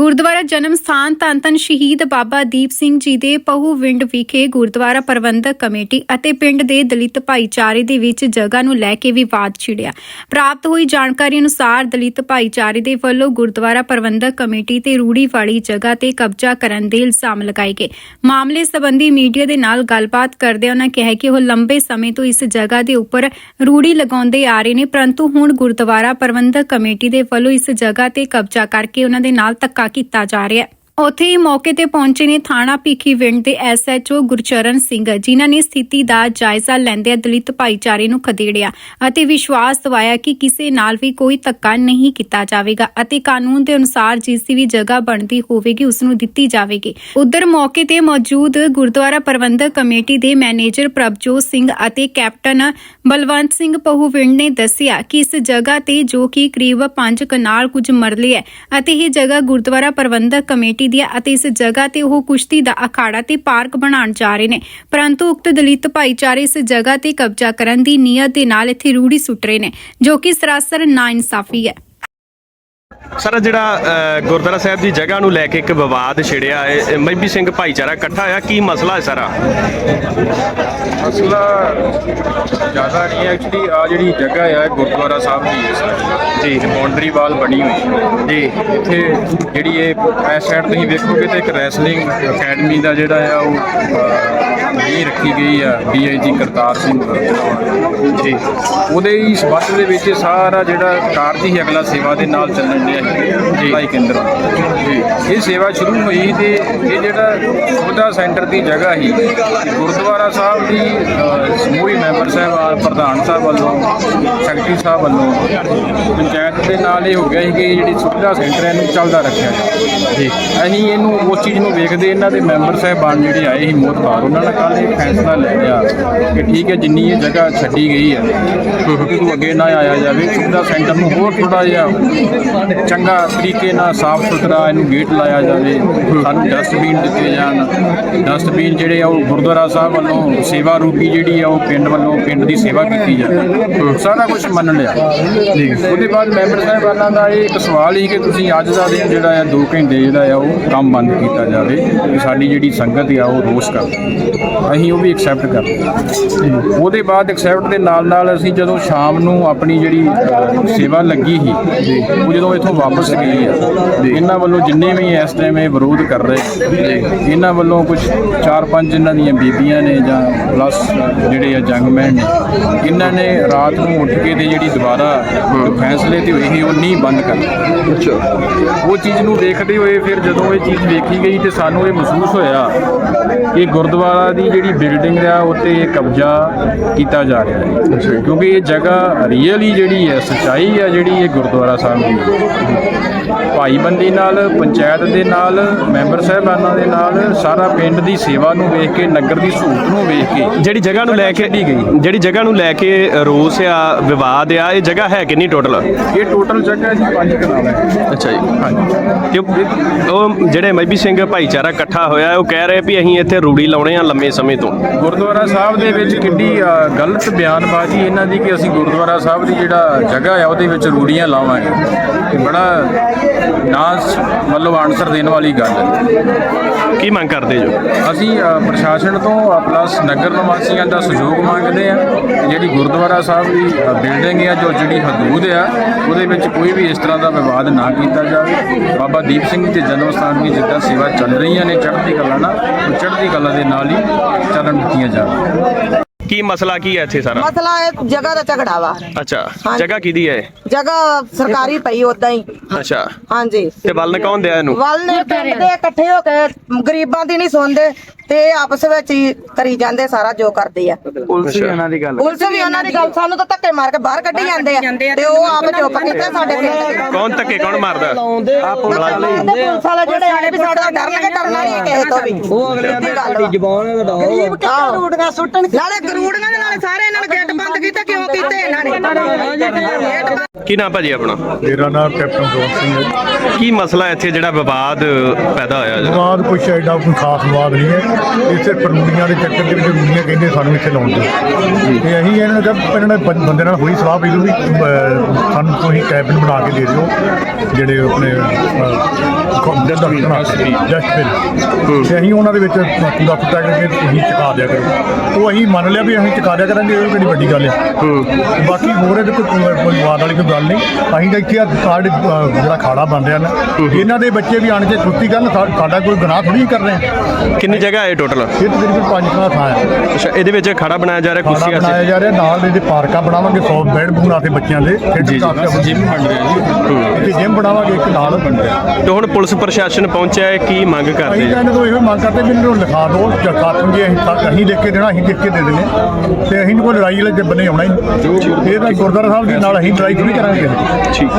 ਗੁਰਦੁਆਰਾ ਜਨਮ ਸਥਾਨ ਧੰਨ ਧੰਨ ਸ਼ਹੀਦ ਬਾਬਾ ਦੀਪ ਸਿੰਘ ਜੀ ਦੇ ਪਹੂ ਵਿੰਡ ਵਿਖੇ ਗੁਰਦੁਆਰਾ ਪ੍ਰਬੰਧਕ ਕਮੇਟੀ ਅਤੇ ਪਿੰਡ ਦੇ ਦਲਿਤ ਭਾਈਚਾਰੇ ਦੇ ਵਿੱਚ ਜਗ੍ਹਾ ਨੂੰ ਲੈ ਕੇ ਵਿਵਾਦ ਛਿੜਿਆ। ਪ੍ਰਾਪਤ ਹੋਈ ਜਾਣਕਾਰੀ ਅਨੁਸਾਰ ਦਲਿਤ ਭਾਈਚਾਰੇ ਦੇ ਵੱਲੋਂ ਗੁਰਦੁਆਰਾ ਪ੍ਰਬੰਧਕ ਕਮੇਟੀ ਤੇ ਰੂੜੀ ਵਾਲੀ ਜਗ੍ਹਾ ਤੇ ਕਬਜ਼ਾ ਕਰਨ ਦੇ ਇਲਜ਼ਾਮ ਲਗਾਏ ਗਏ। ਮਾਮਲੇ ਸੰਬੰਧੀ ਮੀਡੀਆ ਦੇ ਨਾਲ ਗੱਲਬਾਤ ਕਰਦੇ ਉਹਨਾਂ ਕਿਹਾ ਕਿ ਉਹ ਲੰਬੇ ਸਮੇਂ ਤੋਂ ਇਸ ਜਗ੍ਹਾ ਦੇ ਉੱਪਰ ਰੂੜੀ ਲਗਾਉਂਦੇ ਆ ਰਹੇ ਨੇ, ਪਰੰਤੂ ਹੁਣ ਗੁਰਦੁਆਰਾ ਪ੍ਰਬੰਧਕ ਕਮੇਟੀ ਦੇ ਵੱਲੋਂ ਇਸ ਜਗ੍ਹਾ ਤੇ ਕਬਜ਼ਾ ਕਰਕੇ ਉਹਨਾਂ ਦੇ ਨਾਲ ਧੱਕਾ ਕੀਤਾ ਜਾ ਰਿਹਾ ਹੈ। ਉੱਥੇ ਹੀ ਮੌਕੇ ਤੇ ਪਹੁੰਚੇ ਨੇ ਥਾਣਾ ਭੀਖੀ ਵਿੰਡ ਦੇ ਐਸਐਚਓ ਗੁਰਚਰਨ ਸਿੰਘ, ਜਿਨ੍ਹਾਂ ਨੇ ਸਥਿਤੀ ਦਾ ਜਾਇਜ਼ਾ ਲੈਂਦੇ ਦਲਿਤ ਭਾਈਚਾਰੇ ਨੂੰ ਖਦੇੜਿਆ ਅਤੇ ਵਿਸ਼ਵਾਸ ਦਿਵਾਇਆ ਕਿ ਕਿਸੇ ਨਾਲ ਵੀ ਕੋਈ ਧੱਕਾ ਨਹੀਂ ਕੀਤਾ ਜਾਵੇਗਾ ਅਤੇ ਕਾਨੂੰਨ ਦੇ ਅਨੁਸਾਰ ਜਿਸ ਵੀ ਜਗ੍ਹਾ ਬਣਦੀ ਹੋਵੇਗੀ, ਉਸ ਨੂੰ ਦਿੱਤੀ ਜਾਵੇਗੀ। ਉਧਰ ਮੌਕੇ ਤੇ ਮੌਜੂਦ ਗੁਰਦੁਆਰਾ ਪ੍ਰਬੰਧਕ ਕਮੇਟੀ ਦੇ ਮੈਨੇਜਰ ਪ੍ਰਭਜੋਤ ਸਿੰਘ ਅਤੇ ਕੈਪਟਨ ਬਲਵੰਤ ਸਿੰਘ ਪਹੂਵਿੰਡ ਨੇ ਦੱਸਿਆ ਕਿ ਇਸ ਜਗ੍ਹਾ ਤੇ ਜੋ ਕਿ ਕਰੀਬ 5 ਕਨਾਲ ਕੁਝ ਮਰਲੇ ਹੈ ਅਤੇ ਇਹ ਜਗ੍ਹਾ ਗੁਰਦੁਆਰਾ ਪ੍ਰਬੰਧਕ ਕਮੇਟੀ ਦੀ ਹੈ ਅਤੇ ਇਸ ਜਗ੍ਹਾ ਤੇ ਉਹ ਕੁਸ਼ਤੀ ਦਾ ਅਖਾੜਾ ਤੇ ਪਾਰਕ ਬਣਾਉਣ ਜਾ ਰਹੇ ਨੇ। ਪਰੰਤੂ ਉਕਤ ਦਲਿਤ ਭਾਈਚਾਰੇ ਇਸ ਜਗ੍ਹਾ ਤੇ ਕਬਜ਼ਾ ਕਰਨ ਦੀ ਨੀਅਤ ਦੇ ਨਾਲ ਇੱਥੇ ਰੂੜੀ ਸੁੱਟ ਰਹੇ ਨੇ, ਜੋ ਕਿ ਸਰਾਸਰ ਨਾ ਇਨਸਾਫ਼ੀ ਹੈ। ਸਰ ਜਿਹੜਾ ਗੁਰਦੁਆਰਾ ਸਾਹਿਬ ਦੀ ਜਗ੍ਹਾ ਨੂੰ ਲੈ ਕੇ ਇੱਕ ਵਿਵਾਦ ਛਿੜਿਆ ਹੈ ਮਹਿਬੀ ਸਿੰਘ ਭਾਈਚਾਰਾ ਇਕੱਠਾ ਹੋਇਆ ਕੀ ਮਸਲਾ ਹੈ ਸਾਰਾ? ਮਸਲਾ ਜ਼ਿਆਦਾ ਨਹੀਂ ਹੈ ਐਕਚੁਅਲੀ ਆ ਜਿਹੜੀ ਜਗ੍ਹਾ ਹੈ ਗੁਰਦੁਆਰਾ ਸਾਹਿਬ ਦੀ ਹੈ ਸਾਰੀ। ਜੀ। ਬਾਉਂਡਰੀ ਵਾਲ ਬਣੀ ਹੋਈ ਜੀ। ਇੱਥੇ ਜਿਹੜੀ ਇਹ ਇਸ ਸਾਈਡ ਤੁਸੀਂ ਵੇਖੋਗੇ ਤੇ ਇੱਕ ਰੈਸਲਿੰਗ ਅਕੈਡਮੀ ਦਾ ਜਿਹੜਾ ਆ ਉਹ ਨੀਂਹ ਰੱਖੀ ਗਈ ਆ ਡੀਆਈਜੀ ਕਰਤਾਰ ਸਿੰਘ ਜੀ ਉਹਦੇ ਹੀ ਸਬੰਧ ਦੇ ਵਿੱਚ ਸਾਰਾ ਜਿਹੜਾ ਕਾਰਜ ਹੀ ਅਗਲਾ ਸੇਵਾ ਦੇ ਨਾਲ ਚੱਲਣ ਹੈ ਭਲਾਈ ਕੇਂਦਰ। ਜੀ। ਇਹ ਸੇਵਾ ਸ਼ੁਰੂ ਹੋਈ ਤੇ ਇਹ ਜਿਹੜਾ ਸੁਵਿਧਾ ਸੈਂਟਰ ਦੀ ਜਗ੍ਹਾ ਹੀ ਗੁਰਦੁਆਰਾ ਸਾਹਿਬ ਦੀ ਸਮੂਹੀ ਮੈਂਬਰ ਸਾਹਿਬ ਪ੍ਰਧਾਨ ਸਾਹਿਬ ਵੱਲੋਂ ਸੈਕਟਰੀ ਸਾਹਿਬ ਵੱਲੋਂ ਪੰਚਾਇਤ ਦੇ ਨਾਲ ਇਹ ਹੋ ਗਿਆ ਸੀ ਕਿ ਜਿਹੜੀ ਸੁਵਿਧਾ ਸੈਂਟਰ ਹੈ ਇਹਨੂੰ ਚੱਲਦਾ ਰੱਖਿਆ ਜੀ। ਅਸੀਂ ਇਹਨੂੰ ਉਸ ਚੀਜ਼ ਨੂੰ ਵੇਖਦੇ ਇਹਨਾਂ ਦੇ ਮੈਂਬਰ ਸਾਹਿਬਾਨ ਜਿਹੜੇ ਆਏ ਸੀ ਮੋਤਬਾਰ ਉਹਨਾਂ ਨੇ ਕੱਲ ਇਹ ਫੈਸਲਾ ਲੈ ਲਿਆ ਕਿ ਠੀਕ ਹੈ ਜਿੰਨੀ ਇਹ ਜਗ੍ਹਾ ਛੱਡੀ ਗਈ ਹੈ ਕਿ ਤੂੰ ਅੱਗੇ ਨਾ ਆਇਆ ਜਾਵੇ ਸੁਵਿਧਾ ਸੈਂਟਰ ਨੂੰ ਹੋਰ ਥੋੜਾ ਜਿਹਾ ਚੰਗਾ ਤਰੀਕੇ ਨਾਲ ਸਾਫ਼ ਸੁਥਰਾ ਇਹਨੂੰ ਗੇਟ ਲਾਇਆ ਜਾਵੇ। ਸਾਨੂੰ ਡਸਟਬਿਨ ਦਿੱਤੇ ਜਾਣ। ਡਸਟਬਿਨ ਜਿਹੜੇ ਆ, ਉਹ ਗੁਰਦੁਆਰਾ ਸਾਹਿਬ ਵੱਲੋਂ ਸੇਵਾ ਰੂਪੀ ਜਿਹੜੀ ਆ, ਉਹ ਪਿੰਡ ਵੱਲੋਂ, ਪਿੰਡ ਦੀ ਸੇਵਾ ਕੀਤੀ ਜਾਵੇ। ਸਾਰਾ ਕੁਝ ਮੰਨ ਲਿਆ। ਉਹਦੇ ਬਾਅਦ ਮੈਂਬਰ ਸਾਹਿਬਾਨਾਂ ਦਾ ਇਹ ਇੱਕ ਸਵਾਲ ਹੀ ਕਿ ਤੁਸੀਂ ਅੱਜ ਦਾ ਦਿਨ ਜਿਹੜਾ ਆ 2 ਘੰਟੇ ਜਿਹੜਾ ਆ, ਉਹ ਕੰਮ ਬੰਦ ਕੀਤਾ ਜਾਵੇ ਕਿ ਸਾਡੀ ਜਿਹੜੀ ਸੰਗਤ ਆ, ਉਹ ਰੋਸ ਕਰ ਅਸੀਂ ਉਹ ਵੀ ਐਕਸੈਪਟ ਕਰ ਉਹਦੇ ਬਾਅਦ ਐਕਸੈਪਟ ਦੇ ਨਾਲ ਨਾਲ ਅਸੀਂ ਜਦੋਂ ਸ਼ਾਮ ਨੂੰ ਆਪਣੀ ਜਿਹੜੀ ਸੇਵਾ ਲੱਗੀ ਸੀ, ਉਹ ਜਦੋਂ ਇੱਥੋਂ ਵਾਪਸ ਗਏ ਆ ਇਹਨਾਂ ਵੱਲੋਂ ਜਿੰਨੇ ਵੀ ਇਸ ਟਾਈਮ ਇਹ ਵਿਰੋਧ ਕਰ ਰਹੇ ਇਹਨਾਂ ਵੱਲੋਂ ਕੁਝ ਚਾਰ ਪੰਜ ਇਹਨਾਂ ਦੀਆਂ ਬੀਬੀਆਂ ਨੇ ਜਾਂ ਪਲੱਸ ਜਿਹੜੇ ਆ ਜੰਗਮੈਨ ਨੇ ਇਹਨਾਂ ਨੇ ਰਾਤ ਨੂੰ ਉੱਠ ਕੇ ਤੇ ਜਿਹੜੀ ਦੁਬਾਰਾ ਫੈਸਲੇ ਤੇ ਹੋਈ ਸੀ ਉਹ ਨਹੀਂ ਬੰਦ ਕਰ ਅੱਛਾ। ਉਹ ਚੀਜ਼ ਨੂੰ ਦੇਖਦੇ ਹੋਏ ਫਿਰ ਜਦੋਂ ਇਹ ਚੀਜ਼ ਵੇਖੀ ਗਈ ਤੇ ਸਾਨੂੰ ਇਹ ਮਹਿਸੂਸ ਹੋਇਆ ਕਿ ਗੁਰਦੁਆਰਾ ਦੀ ਜਿਹੜੀ ਬਿਲਡਿੰਗ ਆ ਉੱਤੇ ਇਹ ਕਬਜ਼ਾ ਕੀਤਾ ਜਾ ਰਿਹਾ ਹੈ। ਕਿਉਂਕਿ ਇਹ ਜਗ੍ਹਾ ਰੀਅਲੀ ਜਿਹੜੀ ਹੈ ਸਚਾਈ ਹੈ ਜਿਹੜੀ ਇਹ ਗੁਰਦੁਆਰਾ ਸਾਹਿਬ ਦੀ। ਭਾਈਬੰਦੀ ਨਾਲ ਪੰਚਾਇਤ ਦੇ ਨਾਲ ਮੈਂਬਰ ਸਾਹਿਬਾਨਾਂ ਦੇ ਨਾਲ ਸਾਰਾ ਪਿੰਡ ਦੀ ਸੇਵਾ ਨੂੰ ਵੇਖ ਕੇ ਨਗਰ ਦੀ ਸਹੂਲਤ ਨੂੰ ਵੇਖ ਕੇ ਜਿਹੜੀ ਜਗ੍ਹਾ ਨੂੰ ਲੈ ਕੇ ਛੱਡੀ ਗਈ। ਜਿਹੜੀ ਜਗ੍ਹਾ ਨੂੰ ਲੈ ਕੇ ਰੋਸ ਆ ਵਿਵਾਦ ਆ ਇਹ ਜਗ੍ਹਾ ਹੈ ਕਿੰਨੀ ਟੋਟਲ ਇਹ ਟੋਟਲ ਜਗ੍ਹਾ ਜੀ ਪੰਜ ਕਨਾਲ ਹੈ। ਅੱਛਾ ਜੀ। ਹਾਂਜੀ। ਤੇ ਉਹ- ਜਿਹੜੇ ਮਹਿਬੀ ਸਿੰਘ ਭਾਈਚਾਰਾ ਇਕੱਠਾ ਹੋਇਆ ਉਹ ਕਹਿ ਰਹੇ ਵੀ ਅਸੀਂ ਇੱਥੇ ਰੂੜੀ ਲਾਉਣੇ ਆ ਲੰਮੇ ਸਮੇਂ ਤੋਂ। ਗੁਰਦੁਆਰਾ ਸਾਹਿਬ ਦੇ ਵਿੱਚ ਕਿੰਨੀ ਅ, ਗਲਤ ਬਿਆਨਬਾਜ਼ੀ ਇਹਨਾਂ ਦੀ ਕਿ ਅਸੀਂ ਗੁਰਦੁਆਰਾ ਸਾਹਿਬ ਦੀ ਜਿਹੜਾ ਜਗ੍ਹਾ ਆ ਉਹਦੇ ਵਿੱਚ ਰੂੜੀਆਂ ਲਾਵਾਂਗੇ। ਬੜਾ ਨਾ ਸ- ਮਤਲਬ ਆਨਸਰ ਦੇਣ ਵਾਲੀ ਗੱਲ ਹੈ। ਕੀ ਮੰਗ ਕਰਦੇ ਜੋ? ਅਸੀਂ ਪ੍ਰਸ਼ਾਸਨ ਤੋਂ ਪਲੱਸ ਨਗਰ ਨਿਵਾਸੀਆਂ ਦਾ ਸਹਿਯੋਗ ਮੰਗਦੇ ਆ ਜਿਹੜੀ ਗੁਰਦੁਆਰਾ ਸਾਹਿਬ ਦੀ ਬਿਲਡਿੰਗ ਆ ਜੋ ਜਿਹੜੀ ਹਦੂਦ ਆ ਉਹਦੇ ਵਿੱਚ ਕੋਈ ਵੀ ਇਸ ਤਰ੍ਹਾਂ ਦਾ ਵਿਵਾਦ ਨਾ ਕੀਤਾ ਜਾਵੇ। ਬਾਬਾ ਦੀਪ ਸਿੰਘ ਦੇ ਜਨਮ ਸਥਾਨ ਦੀ ਜਿੱਦਾਂ ਸੇਵਾ ਚੱਲ ਰਹੀਆਂ ਨੇ ਚੜ੍ਹਦੀ ਕਲਾ ਨਾਲ ਉਹ ਚੜ੍ਹਦੀ ਕਲਾ ਦੇ ਨਾਲ ਹੀ ਚੱਲਣ ਦਿੱਤੀਆਂ ਜਾਣ ਕੀ ਮਸਲਾ ਕੀ ਹੈ ਇੱਥੇ ਸਾਰਾ? ਮਸਲਾ ਇਹ ਜਗ੍ਹਾ ਦਾ ਝਗੜਾ ਵਾ। ਅੱਛਾ। ਜਗ੍ਹਾ ਕਿਹਦੀ ਹੈ? ਜਗ੍ਹਾ ਸਰਕਾਰੀ ਪਈ ਉਦਾਂ ਹੀ। ਅੱਛਾ। ਹਾਂਜੀ। ਤੇ ਵੱਲ ਕੌਣ ਦਿਆ ਇਹਨੂੰ? ਵੱਲ ਨੇ ਪਿੰਡ ਦੇ ਇਕੱਠੇ ਹੋ ਕੇ ਗਰੀਬਾਂ ਦੀ ਨਹੀਂ ਸੁਣਦੇ ਤੇ ਆਪਸ ਵਿੱਚ ਹੀ ਕਰੀ ਜਾਂਦੇ ਸਾਰਾ ਜੋ ਕਰਦੇ ਆ। ਪੁਲਿਸ ਵੀ ਉਹਨਾਂ ਦੀ ਗੱਲ ਪੁਲਿਸ ਵੀ ਉਹਨਾਂ ਦੀ ਗੱਲ ਸਾਨੂੰ ਤਾਂ ਧੱਕੇ ਮਾਰ ਕੇ ਬਾਹਰ ਕੱਢੀ ਜਾਂਦੇ ਆ। ਤੇ ਉਹ ਆਪ ਚੁੱਪ ਕੀਤੇ ਸਾਡੇ ਪਿੰਡ ਕੌਣ ਧੱਕੇ ਕੌਣ ਮਾਰਦਾ? ਆ। ਪੁਲਿਸ ਵਾਲੇ। ਜਿਹੜੇ ਆਏ ਵੀ ਸਾਡਾ ਡਰਨਗੇ ਡਰਨਾ ਨਹੀਂ ਕਿਸੇ ਤੋਂ ਵੀ। ਉਹ ਅਗਲੇ ਦੀ ਜ਼ਬਾਨ ਹੈ ਗਰੀਬ ਕਿੱਥੇ ਰੂੜੀਆਂ ਸੁੱਟਣ ਨਾਲੇ ਗਰੂੜੀਆਂ ਦੇ ਨਾਲੇ ਸਾਰੇ ਇਹਨਾਂ ਨੇ ਗੇਟ ਬੰਦ ਕੀਤੇ ਕਿਉਂ ਕੀਤੇ ਇਹਨਾਂ ਨੇ? ਕੀ ਨਾਮ ਭਾਜੀ ਆਪਣਾ? ਮੇਰਾ ਨਾਮ ਕੈਪਟਨ ਜੋਤ ਸਿੰਘ ਹੈ। ਕੀ ਮਸਲਾ ਇੱਥੇ ਜਿਹੜਾ ਵਿਵਾਦ ਪੈਦਾ ਹੋਇਆ ਜੀ? ਵਿਵਾਦ ਕੁਛ ਐਡਾ ਕੋਈ ਖਾਸ ਵਿਵਾਦ ਨਹੀਂ ਹੈ। ਇਹ ਸਿਰਫ ਰੂੜੀਆਂ ਦੇ ਚੱਕਰ ਦੇ ਵਿੱਚ ਰੂੜੀਆਂ ਕਹਿੰਦੇ ਸਾਨੂੰ ਇੱਥੇ ਲਾਉਣ ਦਿਓ। ਤੇ ਅਸੀਂ ਇਹਨਾਂ ਇਹਨਾਂ ਨੇ ਬੰ- ਬੰਦੇ ਨਾਲ ਹੋਈ ਸਲਾਹ ਪਈ ਵੀ ਅਹ, ਸਾਨੂੰ ਤੁਸੀਂ ਕੈਬਨ ਬਣਾ ਕੇ ਦੇ ਦਿਓ। ਜਿਹੜੇ ਆਪਣੇ ਜਸਟਿਨ ਤੇ ਅਸੀਂ ਉਹਨਾਂ ਦੇ ਵਿੱਚ ਪੂਰਾ ਫੁੱਟਾ ਕਰਕੇ ਤੁਸੀਂ ਚੁਕਾ ਦਿਆ ਕਰੋ। ਉਹ ਅਸੀਂ ਮੰਨ ਲਿਆ ਵੀ ਅਸੀਂ ਚੁਕਾ ਦਿਆ ਕਰਾਂਗੇ ਇਹ ਕਿਹੜੀ ਵੱਡੀ ਗੱਲ ਹੈ। ਤੇ ਬਾਕੀ ਹੋਰ ਇਹਦੇ ਕੋਈ ਕੋਈ ਵਿਵਾਦ ਵਾਲੀ ਕੋਈ ਗੱਲ ਨਹੀਂ। ਅਸੀਂ ਤਾਂ ਇੱਥੇ ਆ ਸਾਡੇ ਅਹ, ਜਿਹੜਾ ਖਾੜਾ ਬਣ ਰਿਹਾ ਨਾ ਇਹਨਾਂ ਦੇ ਬੱਚੇ ਵੀ ਆਣ ਕੇ ਛੁੱਟੀ ਕਰਨ ਸਾਡਾ ਕੋਈ ਗੁਨਾਹ ਥੋੜੀ ਕਰ ਰਹੇ। ਕਿੰਨੀ ਜਗ੍ਹਾ ਹੈ ਟੋਟਲ ਇਹ ਤਕਰੀਬਨ ਪੰਜ ਥਾਂ ਹੈ। ਅੱਛਾ ਇਹਦੇ ਵਿੱਚ ਖੜਾ ਬਣਾਇਆ ਜਾ ਰਿਹਾ ਕੁਰਸੀਆਂ ਬਣਾਇਆ ਜਾ ਰਿਹਾ ਨਾਲ ਇਹਦੇ ਪਾਰਕਾਂ ਬਣਾਵਾਂਗੇ 100 ਬੈੱਡ ਬਣਾ ਤੇ ਬੱਚਿਆਂ ਦੇ। ਜੀ, ਜੀ। ਜਿਮ ਬਣ ਰਿਹਾ ਜੀ। ਇੱਥੇ ਜਿਮ ਬਣਾਵਾਂਗੇ ਇੱਕ ਨਾਲ ਬਣ ਰਿਹਾ ਤੇ ਹੁਣ ਪੁਲਿਸ ਪ੍ਰਸ਼ਾਸਨ ਪਹੁੰਚਿਆ ਹੈ ਕੀ ਮੰਗ ਅਸੀਂ ਕਰਦੇ ਤਾਂ ਇਹਨਾਂ ਤੋਂ ਇਹੋ ਮੰਗ ਕਰਦੇ ਵੀ ਇਹਨੂੰ ਲਿਖਾ ਦਿਓ ਜਾਂ ਖਾਤਮ ਜੇ ਅਸੀਂ ਤਾਂ ਅਸੀਂ ਲਿਖ ਕੇ ਦੇਣਾ ਅਸੀਂ ਲਿਖ ਕੇ ਦੇ ਦਿੰਦੇ। ਤੇ ਅਸੀਂ ਨੀ ਕੋਈ ਲੜਾਈ ਵਾਲੇ ਜੱਬਨੇ ਆਉਣਾ ਹੀ ਨਹੀਂ। ਇਹ ਤਾਂ ਗੁਰਦੁਆਰਾ ਸਾਹਿਬ ਦੇ ਨਾਲ ਅਸੀਂ ਲੜਾਈ ਥੋੜੀ ਕਰਾਂਗੇ। ਠੀਕ।